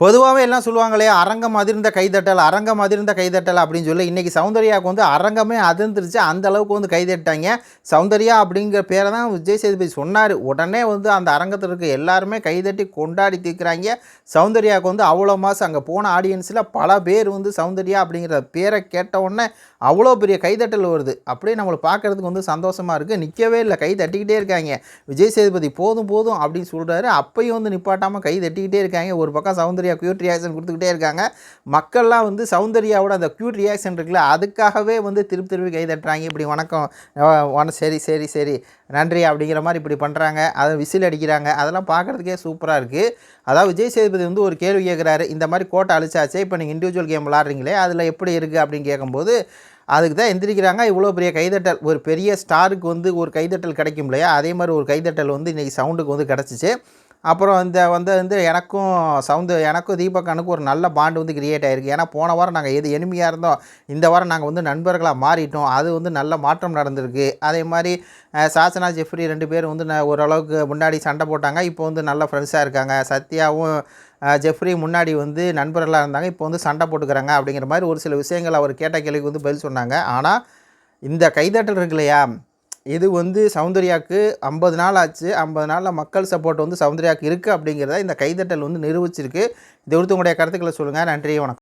பொதுவாகவே எல்லாம் சொல்லுவாங்களே அரங்கம் அதிர்ந்த கைதட்டல் அரங்கம் அதிர்ந்த கைதட்டல் அப்படின்னு சொல்லி இன்றைக்கி சௌந்தர்யாவுக்கு வந்து அரங்கமே அதிர்ந்துருச்சு. அந்த அளவுக்கு வந்து கைதட்டாங்க சௌந்தர்யா அப்படிங்கிற பேரை தான் விஜய் சேதுபதி சொன்னார். உடனே வந்து அந்த அரங்கத்தில் இருக்க எல்லாருமே கைதட்டி கொண்டாடி தீர்க்குறாங்க. சௌந்தர்யாவுக்கு வந்து அவ்வளோ மாதம் அங்கே போன ஆடியன்ஸில் பல பேர் வந்து சௌந்தர்யா அப்படிங்கிற பேரை கேட்ட உடனே அவ்வளோ பெரிய கைதட்டல் வருது. அப்படியே நம்மளை பார்க்குறதுக்கு வந்து சந்தோஷமாக இருக்குது நிற்கவே இல்லை. கை தட்டிக்கிட்டே இருக்காங்க. விஜய் சேதுபதி போதும் போதும் அப்படின்னு சொல்கிறாரு அப்பையும் வந்து நிப்பாட்டாமல் கை தட்டிக்கிட்டே இருக்காங்க. ஒரு பக்கம் சௌந்தர்யா க்யூட் ரியாக்ஷன் கொடுத்துக்கிட்டே இருக்காங்க. மக்கள்லாம் வந்து சௌந்தர்யாவோட அந்த க்யூட் ரியாக்ஷன் இருக்குல்ல அதுக்காகவே வந்து திருப்பி திருப்பி கை தட்டுறாங்க. இப்படி வணக்கம். சரி சரி சரி. நன்றி அப்படிங்கிற மாதிரி இப்படி பண்ணுறாங்க அதை விசில் அடிக்கிறாங்க. அதெல்லாம் பார்க்குறதுக்கே சூப்பராக இருக்குது அதாவது விஜய் சேதுபதி வந்து ஒரு கேள்வி கேட்குறாரு இந்த மாதிரி கோட்டை அழிச்சாச்சே இப்போ நீங்கள் இண்டிவிஜுவல் கேம் விளாட்றீங்களே அதில் எப்படி இருக்குது அப்படின்னு கேட்கும்போது அதுக்கு தான் எந்திரிக்கிறாங்க. இவ்வளோ பெரிய கைதட்டல். ஒரு பெரிய ஸ்டாருக்கு வந்து ஒரு கைதட்டல் கிடைக்கும் இல்லையா? அதே மாதிரி ஒரு கைதட்டல் வந்து இன்றைக்கி சவுண்டுக்கு வந்து கிடச்சிச்சு. அப்புறம் இந்த வந்து வந்து எனக்கும் சவுண்டு எனக்கும் தீபகனுக்கும் ஒரு நல்ல பாண்டு வந்து கிரியேட் ஆகிருக்கு ஏன்னா போன வாரம் நாங்கள் எது எனிமையாக இருந்தோம் இந்த வாரம் நாங்கள் வந்து நண்பர்களாக மாறிட்டோம். அது வந்து நல்ல மாற்றம் நடந்திருக்கு. அதே மாதிரி சாசனா ஜெஃப்ரி ரெண்டு பேரும் வந்து ந- ஓரளவுக்கு முன்னாடி சண்டை போட்டாங்க. இப்போ வந்து நல்ல ஃப்ரெண்ட்ஸாக இருக்காங்க. சத்யாவும் ஜெஃப்ரி முன்னாடி வந்து நண்பர்களாக இருந்தாங்க. இப்போ வந்து சண்டை போட்டுக்கிறாங்க அப்படிங்கிற மாதிரி ஒரு சில விஷயங்கள் அவர் கேட்ட கேள்விக்கு வந்து பதில் சொன்னாங்க. ஆனால் இந்த கைதட்டல் இருக்கு இல்லையா இது வந்து சௌந்தர்யாவுக்கு ஐம்பது நாள் ஆச்சு. ஐம்பது நாளில் மக்கள் சப்போர்ட் வந்து சௌந்தர்யாவுக்கு இருக்குது அப்படிங்கிறத இந்த கைதட்டல் வந்து நிரூபிச்சிருக்கு. இது ஒருத்தவங்களுடைய கருத்துக்களை சொல்லுங்கள் நன்றி வணக்கம்.